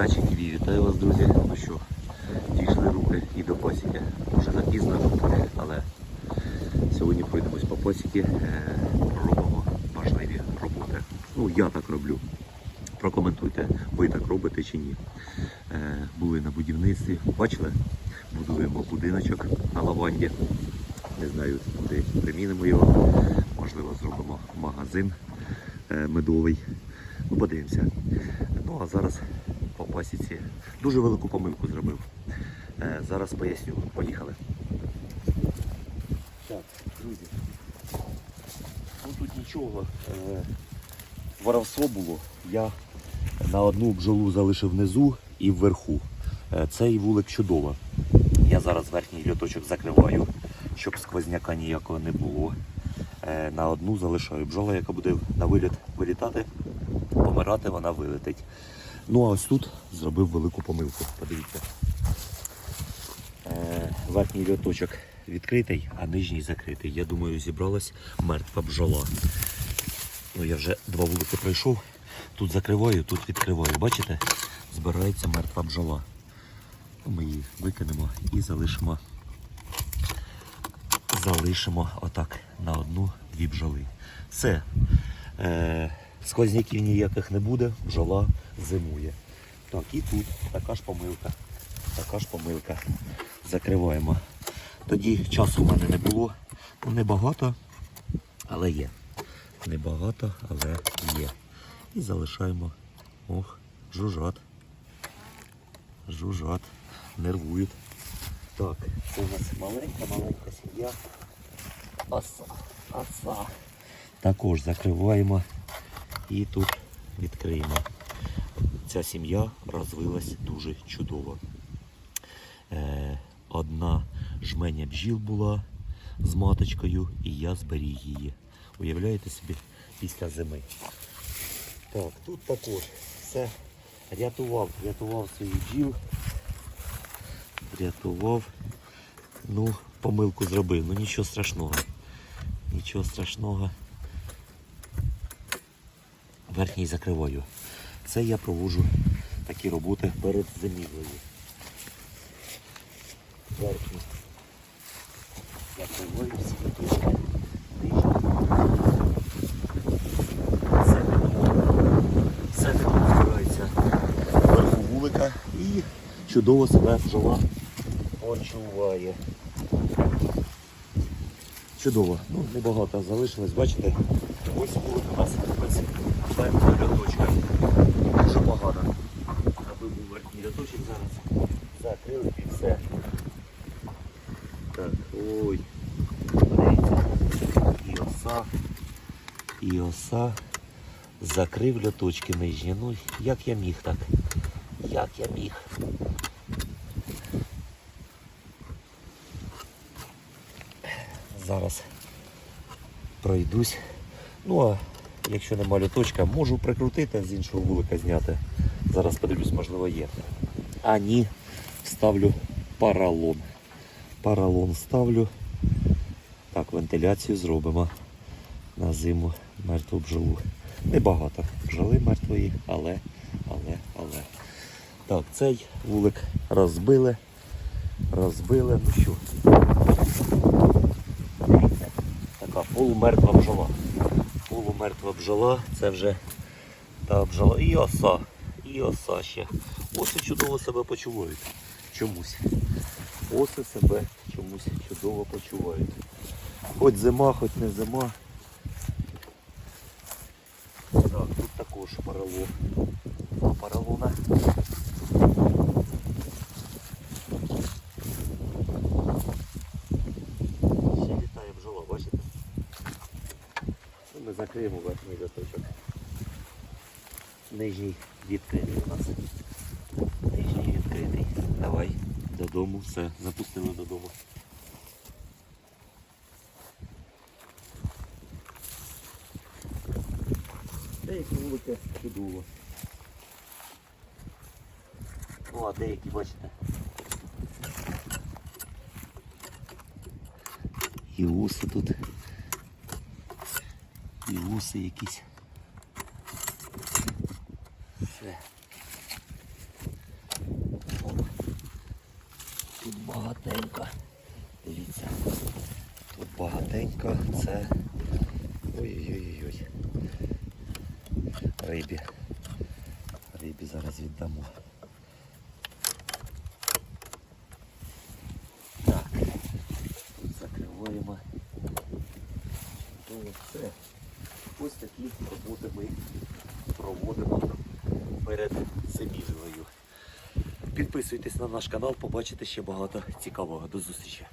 Вітачик і вітаю вас, друзі. Ну що, дійшли руки і до пасіки. Вже запізно, але сьогодні пройдемось по пасіки, е, робимо важливі роботи. Ну, я так роблю. Прокоментуйте, ви так робите чи ні. Е, Були на будівництві, бачили? Будуємо будиночок на лаванді. Не знаю, куди примінимо його. Можливо, зробимо магазин е, медовий. Ну, подивимося. Ну а зараз пасіці дуже велику помилку зробив. Е, Зараз поясню. Поїхали. Так, друзі. Ну тут нічого. Е, Воровство було. Я на одну бджолу залишив внизу і вверху. Е, Цей вулик чудово. Я зараз верхній льоточок закриваю, щоб сквозняка ніякого не було. На одну залишаю. Бджола, яка буде на виліт вилітати, помирати, вона вилетить. Ну а ось тут зробив велику помилку. Подивіться. Е, Верхній льоточок відкритий, а нижній закритий. Я думаю, зібралась мертва бджола. Ну, я вже два вулики пройшов. Тут закриваю, тут відкриваю. Бачите? Збирається мертва бджола. Ну, Ми її викинемо і залишимо. Залишимо отак на одну-дві бджоли. Все. Е, сквозняків ніяких не буде, бджола зимує. Так, і тут така ж помилка. Така ж помилка. Закриваємо. Тоді часу в мене не було. Ну, небагато, але є. Небагато, але є. І залишаємо. Ох, жужжат. Жужжат. Нервують. Так, це у нас маленька-маленька сім'я. Оса. Оса. Також закриваємо і тут відкриємо. Ця сім'я розвилась дуже чудово. Е, одна жменя бджіл була з маточкою, і я зберіг її. Уявляєте собі, після зими. Так, тут також все рятував, рятував своїх бджіл. Рятував. Ну, помилку зробив, ну нічого страшного. Нічого страшного. Верхній закриваю. Це я проводжу такі роботи перед зимівлею. Верхній. Закриваю всі вверху вулика і чудово себе бджола почуває. Чудово. Ну, небагато залишилось, бачите? Ось вулик у нас ось верхня рядочка. Дуже погано. Аби був верхній рядочок зараз. Закрили і все. Так, ой. Подивіться. І оса. І оса. Закрив льоточки нижні. Ну, як я міг так? Як я міг? Зараз пройдусь. Ну а якщо нема льоточка, можу прикрутити з іншого вулика зняти. Зараз подивлюсь, можливо є. А ні, ставлю паралон. Паралон ставлю. Так, вентиляцію зробимо на зиму мертву бджолу. Небагато бджоли мертвої, але, але, але. Так, цей вулик розбили. Розбили. Ну що? Така полумертва бджола. Полумертва бджола, це вже та бджола. І оса. І оса ще. Оси чудово себе почувають. Чомусь. Оси себе чомусь чудово почувають. Хоч зима, хоч не зима. Так, тут також паралон. Два паралона. Ще літає бджола, бачите? Ну, Ми закриємо верхній листочок. Нижній відкритий у нас. Нижній відкритий. Давай додому, все, запустили додому. Деякі вулики чудово. Ну, а деякі, бачите. І уси тут і вуси якісь. Все. Тут багатенько. Дивіться. Тут багатенько це... Ой-ой-ой. Рибі. Рибі зараз віддамо. Так, тут закриваємо. Все. Ось такі роботи ми проводимо перед зимівлею. Підписуйтесь на наш канал, побачите ще багато цікавого. До зустрічі!